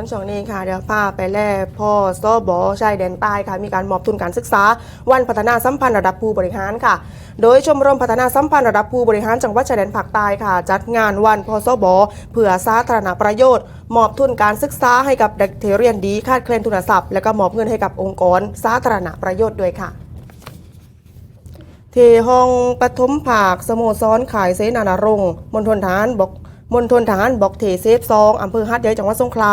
วนช่วงนี้ค่ะเดี๋ยวพาไปแล่พ่อซอบอชายแดนใต้ค่ะมีการมอบทุนการศึกษา วันพัฒนาสัมพันธ์ระดับผู้บริหารค่ะ โดยชมรมพัฒนาสัมพันธ์ระดับผู้บริหารจังหวัดชายแดนภาคใต้ค่ะ จัดงานวันพ่อซอบอเพื่อสาธารณประโยชน์ มอบทุนการศึกษาให้กับเด็กเทเรียนดีคาดเคลื่อนทุนทรัพย์ และก็มอบเงินให้กับองค์กรสาธารณประโยชน์ด้วยค่ะที่ห้องปฐมภาคสโมสรขายเสนานารงมณฑลทหารบอก มณฑลทหารบอกเทเซฟซองอำเภอฮัดใหญ่จังหวัดสงขลา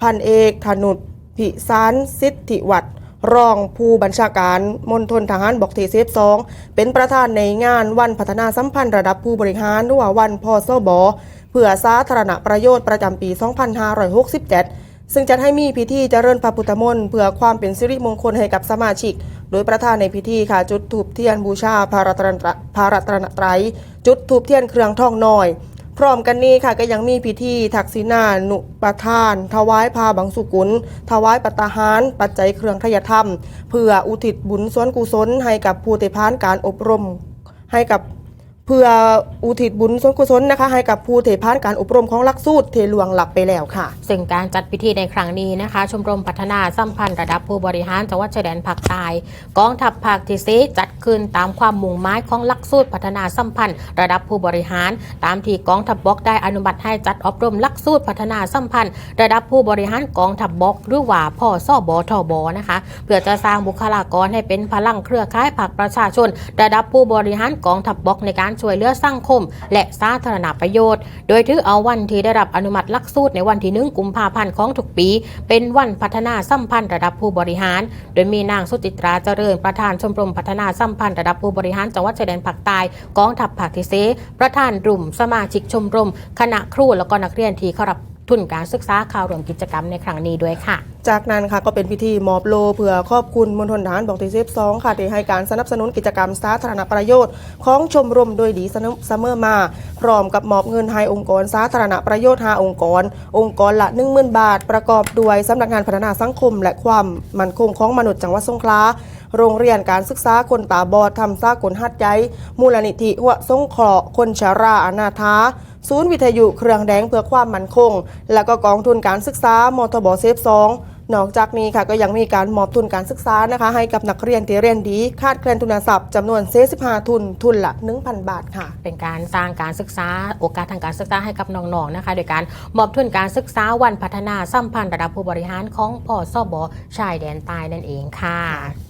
พันเอกธนุษพิสารสิทธิวัตรรองผู้บัญชาการมณฑลทหารบอกเทเซฟซองเป็นประธานในงานวันพัฒนาสัมพันธ์ระดับผู้บริหารหรือว่าวันพอสบเพื่อสาธารณประโยชน์ประจำปี 2567 ซึ่งจะให้มีพิธีเจริญพระพุทธมนต์เพื่อความเป็นสิริมงคลให้กับสมาชิก โดยประธานในพิธีค่ะ จุดถูปเทียนบูชาพระรัตนตรพระรัตนตรัยจุดถูปเทียนเครื่องทองน้อย พร้อมกันนี้ค่ะก็ยังมีพิธีทักษิณานุปทาน ถวายพาบังสุกุล ถวายปัตตาหาร ปัจจัยเครื่องทยธรรม เพื่ออุทิศบุญส่วนกุศลให้กับผู้ติพานการอบรม ให้กับ เพื่ออุทิศบุญส่วนกุศลนะคะ ให้กับผู้ที่ผ่านการอบรมของหลักสูตรเทหลวงหลับไปแล้วค่ะ ซึ่งการจัดพิธีในครั้งนี้นะคะ ชมรมพัฒนาสัมพันธ์ระดับผู้บริหารจังหวัดชายแดนภาคใต้กองทัพภาคที่สีจัดขึ้นตามความมุ่งหมายของหลักสูตรพัฒนาสัมพันธ์ระดับผู้บริหาร ตามที่กองทัพบกได้อนุมัติให้จัดอบรมหลักสูตรพัฒนาสัมพันธ์ ระดับผู้บริหารกองทัพบกหรือว่าพ่อซ่อบอทอบอนะคะเพื่อจะสร้างบุคลากรให้เป็นพลังเครือข่ายภาคประชาชน ระดับผู้บริหารกองทัพบกในการช่วยเหลือสังคม และสาธารณประโยชน์ โดยถือเอาวันที่ได้รับอนุมัติหลักสูตรในวันที่หนึ่งกุมภาพันธ์ของทุกปี เป็นวันพัฒนาสัมพันธ์ระดับผู้บริหาร โดยมีนางสุจิตราเจริญประธานชมรมพัฒนาสัมพันธ์ระดับผู้บริหารจังหวัดชายแดนภาคใต้กองทัพภาคที่เซประธานกลุ่มสมาชิกชมรม คณะครูและก็นักเรียนที่เข้ารับ ทุนการศึกษาข่าวร่วมกิจกรรมในครั้งนี้ด้วยค่ะ จากนั้นค่ะก็เป็นพิธีมอบโลเพื่อขอบคุณมณฑลทหารบอกที่เซฟสองค่ะที่ให้การสนับสนุนกิจกรรมสาธารณประโยชน์ ของชมรมโดยดีเสมอมา พร้อมกับมอบเงินให้องค์กรสาธารณประโยชน์5องค์กร องค์กรละ10,000 บาท ประกอบด้วยสำนักงานพัฒนาสังคม และความมั่นคงของมนุษย์จังหวัดสงขลาโรงเรียนการศึกษาคนตาบอดทำซากลหัดใยมูลนิธิหัวสงเคราะห์คนชราอนาถา ศูนย์วิทยุเครื่องแดงเพื่อความมั่นคง และก็กองทุนการศึกษามทบเซฟสองนอกจากนี้ค่ะก็ยังมีการมอบทุนการศึกษานะคะ ให้กับนักเรียนที่เรียนดีคาดเคลื่อนทุนทรัพย์จำนวน45ทุนทุนละ 1,000 บาทค่ะ เป็นการสร้างการศึกษาโอกาสทางการศึกษาให้กับน้องๆนะคะ โดยการมอบทุนการศึกษาวันพัฒนาสัมพันธ์ระดับผู้บริหารของพอสบชายแดนใต้นั่นเองค่ะ